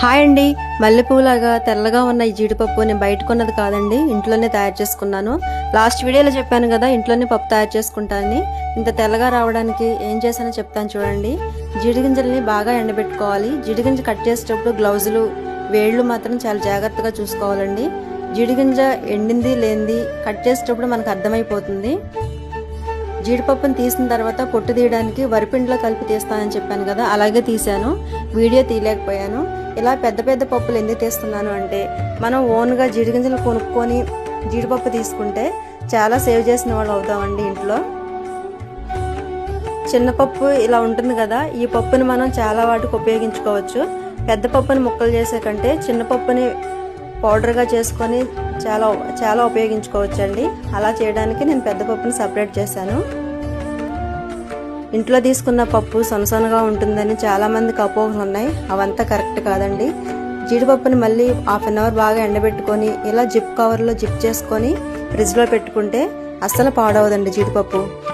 Hi అండి మల్లెపూలాగా తెల్లగా ఉన్న ఈ జీడిపప్పు నేను బయట కొన్నది కాదండి ఇంట్లోనే తయారు చేసుకున్నాను. లాస్ట్ వీడియోలో చెప్పాను కదా ఇంట్లోనే పప్పు తయారు చేసుకుంటానని. ఇంత తెల్లగా రావడానికి ఏం చేశానో చెప్తాను చూడండి. జీడి గింజల్ని బాగా ఎండబెట్టుకోవాలి. జీడిగింజ కట్ చేసేటప్పుడు గ్లౌజులు వేళ్ళు మాత్రం చాలా జాగ్రత్తగా చూసుకోవాలండి. జీడి గింజ ఎండింది లేనిది కట్ చేసేటప్పుడు మనకు అర్థమైపోతుంది. జీడిపప్పును తీసిన తర్వాత పొట్టు తీయడానికి వరిపిండిలో కలిపి తీస్తానని చెప్పాను కదా అలాగే తీశాను. వీడియో తీయలేకపోయాను. ఇలా పెద్ద పెద్ద పప్పులు ఎందుకు తీస్తున్నాను అంటే మనం ఓన్గా జీడిగింజలు కొనుక్కొని జీడిపప్పు తీసుకుంటే చాలా సేవ్ చేసిన వాళ్ళు అవుతామండి ఇంట్లో. చిన్న పప్పు ఇలా ఉంటుంది కదా ఈ పప్పుని మనం చాలా వాటికి ఉపయోగించుకోవచ్చు. పెద్ద పప్పుని ముక్కలు చేసే కంటే చిన్న పప్పుని పౌడర్గా చేసుకొని చాలా చాలా ఉపయోగించుకోవచ్చండి. అలా చేయడానికి నేను పెద్ద పప్పుని సపరేట్ చేశాను. ఇంట్లో తీసుకున్న పప్పు సొనసొనగా ఉంటుందని చాలామందికి అపోహలు ఉన్నాయి. అవంతా కరెక్ట్ కాదండి. జీడిపప్పుని మళ్ళీ హాఫ్ అన్ అవర్ బాగా ఎండబెట్టుకొని ఇలా జిప్ కవర్లో జిప్ చేసుకొని ఫ్రిడ్జ్లో పెట్టుకుంటే అస్సలు పాడవదండి జీడిపప్పు.